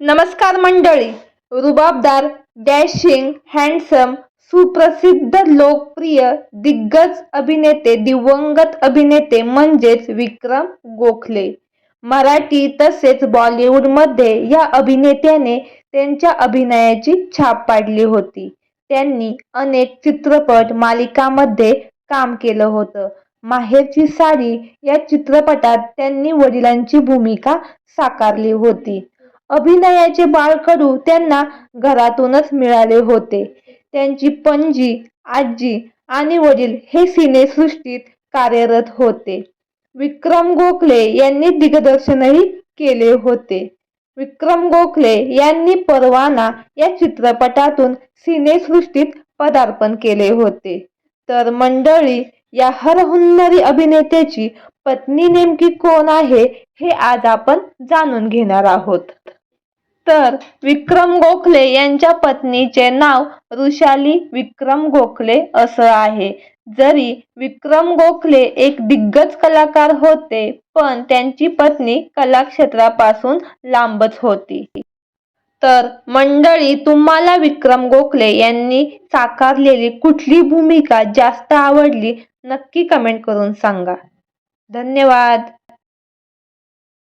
नमस्कार मंडळी. रुबाबदार डॅशिंग हँडसम सुप्रसिद्ध लोकप्रिय दिग्गज अभिनेते दिवंगत अभिनेते म्हणजेच विक्रम गोखले. मराठी तसेच बॉलिवूडमध्ये या अभिनेत्याने त्यांच्या अभिनयाची छाप पाडली होती. त्यांनी अनेक चित्रपट मालिकामध्ये काम केलं होतं. माहेरची साडी या चित्रपटात त्यांनी वडिलांची भूमिका साकारली होती. अभिनयाचे बाळकडू त्यांना घरातूनच मिळाले होते. त्यांची पणजी आजी आणि वडील हे सिनेसृष्टीत कार्यरत होते. विक्रम गोखले यांनी दिग्दर्शनही केले होते. विक्रम गोखले यांनी परवाना या चित्रपटातून सिनेसृष्टीत पदार्पण केले होते. तर मंडळी या हरहुन्नरी अभिनेत्याची पत्नी नेमकी कोण आहे हे आज आपण जाणून घेणार आहोत. तर विक्रम गोखले यांच्या पत्नीचे नाव ऋषाली विक्रम गोखले असं आहे. जरी विक्रम गोखले एक दिग्गज कलाकार होते पण त्यांची पत्नी कलाक्षेत्रापासून लांबच होती. तर मंडळी तुम्हाला विक्रम गोखले यांनी साकारलेली कुठली भूमिका जास्त आवडली नक्की कमेंट करून सांगा. धन्यवाद!